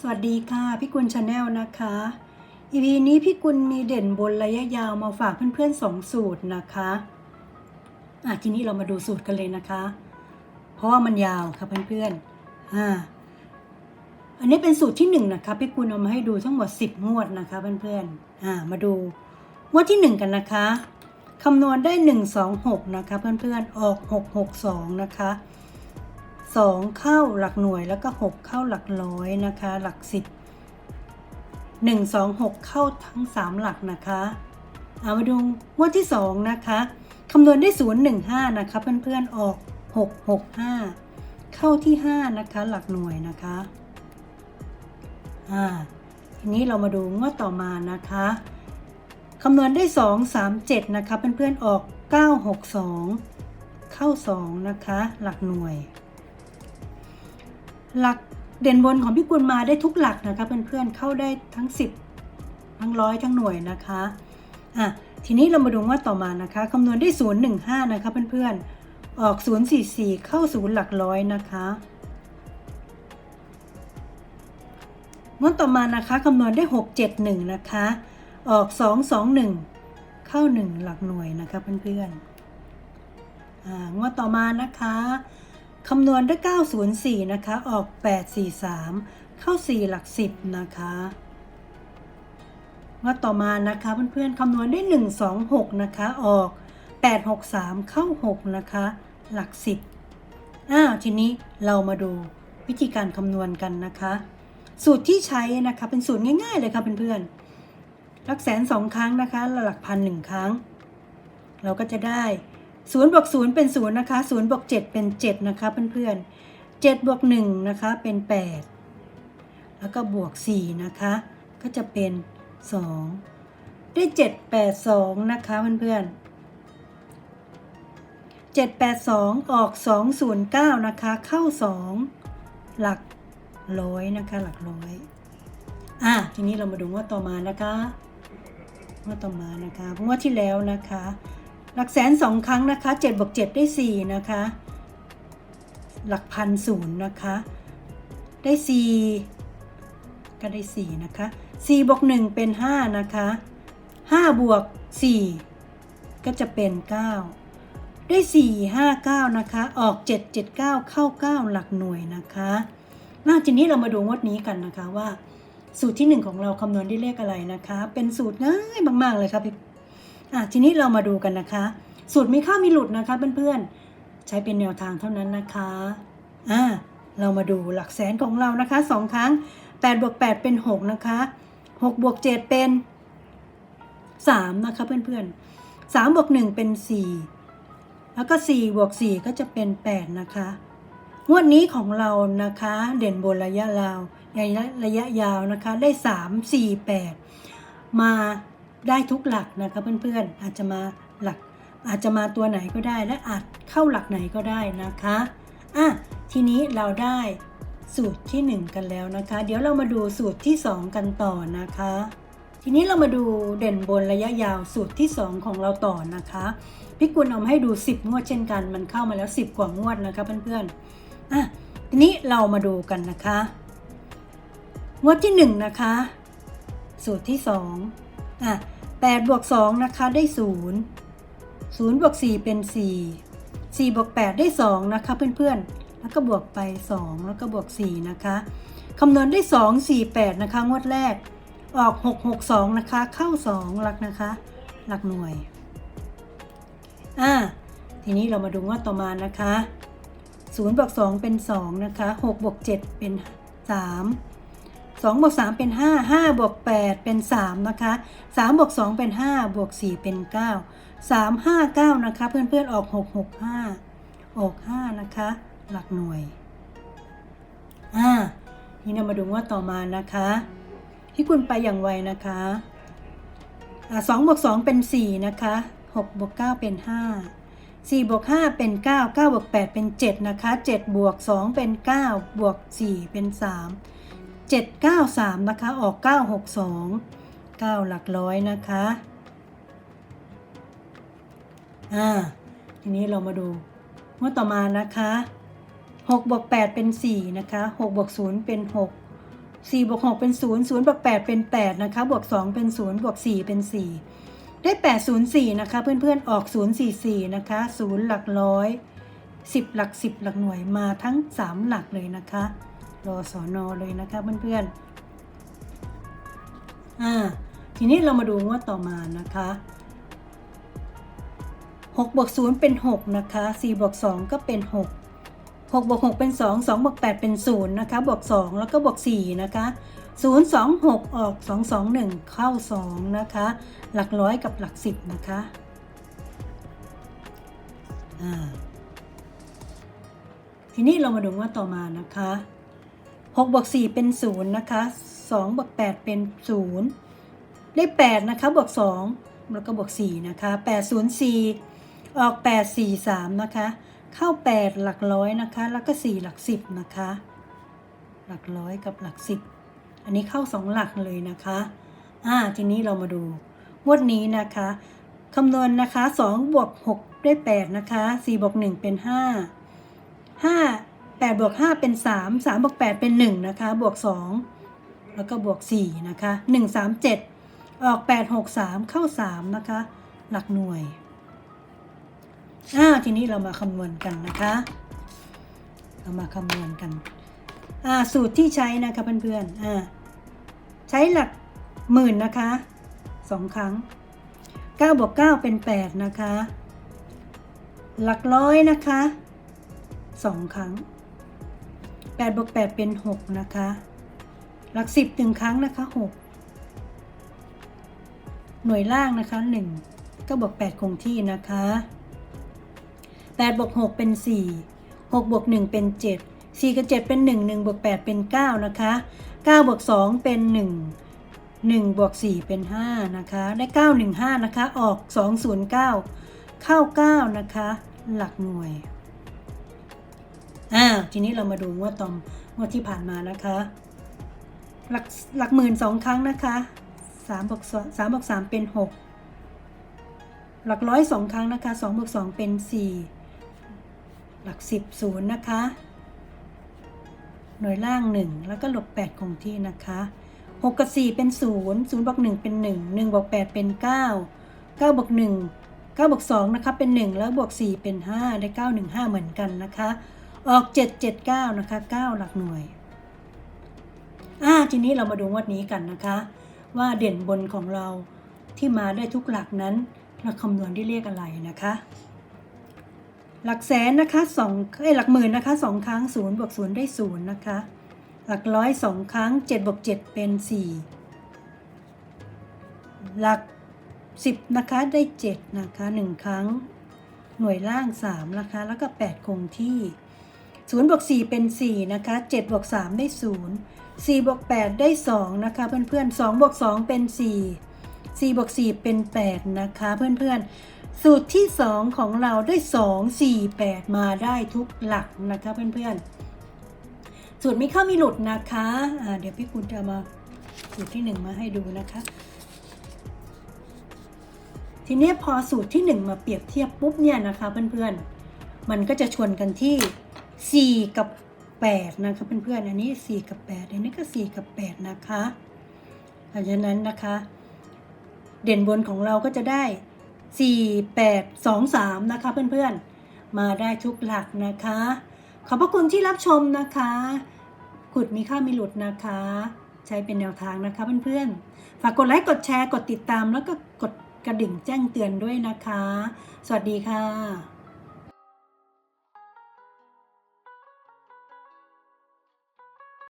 สวัสดีค่ะ พี่กุลชาแนลนะคะ EP นี้พี่กุลมีเด่นบนระยะยาวมาฝากเพื่อนๆสองสูตรนะคะอะทีนี้เรามาดูสูตรกันเลยนะคะ เพราะว่ามันยาวค่ะเพื่อนๆอ่าอันนี้เป็นสูตรที่หนึ่งนะคะพี่กุลเอามาให้ดูทั้งหมดสิบงวดนะคะเพื่อนๆอ่ามาดูงวดที่หนึ่งกันนะคะคำนวณได้หนึ่งสองหกนะคะเพื่อนๆออกหกหกสองนะคะ สองเข้าหลักหน่วยแล้วก็หกเข้าหลักร้อยนะคะ หลักสิบหนึ่งสองหกเข้าทั้งสามหลักนะคะเอามาดูงวดที่สองนะคะคำนวณได้ศูนย์หนึ่งห้านะคะ เพื่อนๆออกหกหกห้าเข้าที่ห้านะคะ หลักหน่วยนะคะอ่าทีนี้เรามาดูงวดต่อมานะคะคำนวณได้สองสามเจ็ดนะคะเพื่อนๆออกเก้าหกสองเข้าสองนะคะ หลักหน่วย หลักเด่นบนของพี่กุลมาได้ทุกหลักนะคะเพื่อนๆเข้าได้ทั้ง 10 ทั้งร้อยทั้งหน่วยนะคะอะทีนี้เรามาดูว่าต่อมานะคะคำนวณได้0 1 5นะคะเพื่อนๆออก 0 4 4 เข้าศูนย์หลักร้อยนะคะงวดต่อมานะคะคำนวณได้ 6 7 1นะคะออก 2 2 1 เข้า 1 หลักหน่วยนะคะเพื่อนๆอ่างวดต่อมานะคะ คำนวณได้904 นะคะ ออก 843 เข้า 4 หลัก 10 นะคะว่าต่อมานะคะเพื่อนๆคำนวณได้126 นะคะ ออก 863 เข้า 6 นะคะ หลัก 10อ้าวทีนี้เรามาดูวิธีการคำนวณกันนะคะ สูตรที่ใช้นะคะเป็นสูตรง่ายๆเลยค่ะเพื่อนๆหลักแสนสองครั้งนะคะหลักพันหนึ่งครั้ง เราก็จะได้ ศูนย์บวกศูนย์เป็นศูนย์นะคะศูนย์บวกเจ็ดเป็นเจ็ดนะคะเพื่อนๆเจ็ดบวกหนึ่งนะคะเป็นแปดแล้วก็บวกสี่นะคะก็จะเป็นสองได้เจ็ดแปดสองนะคะเพื่อนๆเจ็ดแปดสองออกสองศูนย์เก้านะคะ เข้าสองหลักร้อยนะคะ หลักร้อย อะ ทีนี้เรามาดูงว่าต่อมานะคะงว่าต่อมานะคะงวดที่แล้วนะคะ หลักแสนสองครั้งนะคะเจ็ดบวกเจ็ดได้สี่นะคะ หลักพันศูนย์นะคะ ได้สี่ก็ได้สี่นะคะสี่บวกหนึ่งเป็นห้านะคะห้าบวกสี่ก็จะเป็นเก้าได้สี่ห้าเก้านะคะ ออกเจ็ดเจ็ดเก้าเข้าเก้าหลักหน่วยนะคะมาทีนี้เรามาดูงวดนี้กันนะคะว่า สูตรที่หนึ่งของเราคำนวณได้เลขอะไรนะคะ เป็นสูตรง่ายมาก ๆ เลยครับพี่ อะทีนี้เรามาดูกันนะคะ สูตรไมีเข้ามีหลุดนะคะเพื่อนๆ ใช้เป็นแนวทางเท่านั้นนะคะอ่าเรามาดูหลักแสนของเรานะคะสองครั้ง8บวก8เป็น 6 นะคะ6บวก7เป็น 3 นะคะเพื่อนๆ3บวก1เป็น 4 แล้วก็4บวก4ก็จะเป็น 8 นะคะงวดนี้ของเรานะคะเด่นบนระยะยาวระยะระยะยาวนะคะได้ 3 4 8 มา ได้ทุกหลักนะคะเพื่อนๆ อาจจะมาหลัก อาจจะมาตัวไหนก็ได้และอาจเข้าหลักไหนก็ได้นะคะอะทีนี้เราได้สูตรที่ 1 กันแล้วนะคะ เดี๋ยวเรามาดูสูตรที่ 2 กันต่อนะคะ ทีนี้เรามาดูเด่นบนระยะยาวสูตรที่ 2 ของเราต่อนะคะพี่กุลเอามาให้ดู 10 งวดเช่นกัน มันเข้ามาแล้ว 10 กว่างวดนะคะเพื่อนๆอะทีนี้เรามาดูกันนะคะ งวดที่ 1 นะคะ สูตรที่ 2 อะ8บวก2นะคะได้ 0 0บวก4เป็น 4 4บวก8ได้ 2 นะคะเพื่อนๆ แล้วก็บวกไป 2 แล้วก็บวก 4 นะคะคำนวณได้ 2 4 8 นะคะ งวดแรก ออก 6 6 2 นะคะ เข้า 2 หลักนะคะ หลักหน่วย อ่า ทีนี้เรามาดูงวดต่อมานะคะ0บวก2เป็น 2 นะคะ6บวก7เป็น 3 2บวก3เป็น 5 5บวก8เป็น 3 นะคะ3บวก2เป็น 5 บวก 4 เป็น 9 3 5 9 นะคะ เพื่อนๆออก 6 6 5 ออก 5 นะคะ หลักหน่วยอ่านี่เรามาดูว่าต่อมานะคะ ที่คุณไปอย่างไวนะคะอ่า2บวก2เป็น4นะคะ6บวก9เป็น5 4บวก5เป็น9 9บวก8เป็น7นะคะ7บวก2เป็น9บวก4เป็น3 7 9 3 นะคะ ออก 9 6 2 9 หลักร้อยนะคะ อ่า ทีนี้เรามาดูงวดต่อมานะคะ6บวก8เป็น 4 นะคะ6บวก0เป็น6สี่บวกหกเป็นศูนย์ศูนย์บวกแปดเป็นแปดนะคะ บวกสองเป็นศูนย์บวกสี่เป็นสี่ได้แปดศูนย์สี่นะคะ เพื่อนๆ ออกศูนย์สี่สี่นะคะศูนย์หลักร้อยสิบหลักสิบหลักหน่วยมาทั้งสามหลักเลยนะคะ รอสอนอเลยนะคะเพื่อนๆอ่าทีนี้เรามาดูงวดต่อมานะคะหกบวกศูนย์เป็นหกนะคะสี่บวกสองก็เป็นหก6บวก6เป็น 2 2บวก8เป็น 0 นะคะ บวก 2 แล้วก็บวก 4 นะคะ 0 2 6 ออก 2 2 1 เข้า 2 นะคะ หลักร้อยกับหลัก 10 นะคะอ่าทีนี้เรามาดูว่าต่อมานะคะ 6บวก4เป็น 0 นะคะ2บวก8เป็น0ได้8นะคะบวก2แล้วก็บวก4นะคะ8 0 4 ออก 8 4 3 นะคะ เข้า 8 หลักร้อยนะคะ แล้วก็ 4 หลัก 10 นะคะ หลักร้อยกับหลัก 10 อันนี้เข้า 2 หลักเลยนะคะอ่าทีนี้เรามาดูงวดนี้นะคะคำนวณนะคะ2บวก6ได้ 8 นะคะ4บวก1เป็น 5 5 8บวก5เป็น 3 3บวก8เป็น 1 นะคะ บวก 2 แล้วก็บวก 4 นะคะ 1 3 7 ออก 8 6 3 เข้า 3 นะคะ หลักหน่วยอ่าทีนี้เรามาคำนวณกันนะคะ เรามาคำนวณกันอ่าสูตรที่ใช้นะคะเพื่อนๆอ่าใช้หลักหมื่นนะคะสองครั้ง9บวก9เป็น 8 นะคะ หลักร้อยนะคะสองครั้ง 8บวก8เป็น 6 นะคะ หลัก 10หนึ่งครั้งนะคะ 6 หน่วยล่างนะคะ1ก็บวก8คงที่นะคะ8บวก6เป็น 4 6บวก1เป็น 7 4 กับ 7 เป็น 1 1บวก8เป็น 9 นะคะ9บวก2เป็น 1 1บวก4เป็น 5 นะคะ ได้ 915 นะคะ ออก 209 เข้า 9 นะคะ หลักหน่วย อ่าทีนี้เรามาดูงวดตอมงวดที่ผ่านมานะคะ หลักหลักหมื่นสองครั้งนะคะ3บวก3บวก3เป็น6หลักร้อยสองครั้งนะคะ2บวก2เป็น4หลักสิบศูนย์นะคะ หน่วยล่าง1แล้วก็ลบ8คงที่นะคะ6กับ4เป็น0 0บวก1เป็น1 1บวก8เป็น9 9บวก1 9บวก2นะคะเป็น1แล้วบวก4เป็น5ได้9 1 5เหมือนกันนะคะ ออก 7 7 9 นะคะ 9 หลักหน่วย อ่า ทีนี้เรามาดูงวันนี้กันนะคะ ว่าเด่นบนของเราที่มาได้ทุกหลักนั้น เราคำนวณได้เลขอะไรนะคะ หลักแสนนะคะสองเอ้ยหลักหมื่นนะคะสองครั้งศูนย์บวกศูนย์ได้ศูนย์นะคะ หลักร้อยสองครั้งเจ็ดบวกเจ็ดเป็นสี่หลักสิบนะคะได้เจ็ดนะคะหนึ่งครั้ง หน่วยล่างสามนะคะ แล้วก็แปดคงที่ ศูนย์บวกสี่เป็นสี่นะคะเจ็ดบวกสามได้ศูนย์สี่บวกแปดได้สองนะคะ เพื่อนๆสองบวกสองเป็นสี่สี่บวกสี่เป็นแปดนะคะ เพื่อนๆ สูตรที่ 2 ของเราได้ 2 4 8 มาได้ทุกหลักนะคะเพื่อนๆ สูตรไม่เข้ามีหลุดนะคะะเดี๋ยวพี่คุณจะมาสูตรที่ 1 มาให้ดูนะคะ ทีนี้พอสูตรที่ 1 มาเปรียบเทียบปุ๊บเนี่ยนะคะเพื่อนๆ มันก็จะชวนกันที่ 4กับ8นะคะเพื่อนๆอันนี้4กับ8อันนี้ก็4กับ8นะคะเพราะฉะนั้นนะคะ เด่นบนของเราก็จะได้4 8 2 3นะคะเพื่อนๆ มาได้ทุกหลักนะคะ ขอบพระคุณที่รับชมนะคะขุดมีค่ามีหลุดนะคะ ใช้เป็นแนวทางนะคะเพื่อนๆ ฝากกดไลค์กดแชร์กดติดตามแล้วก็กดกระดิ่งแจ้งเตือนด้วยนะคะ สวัสดีค่ะ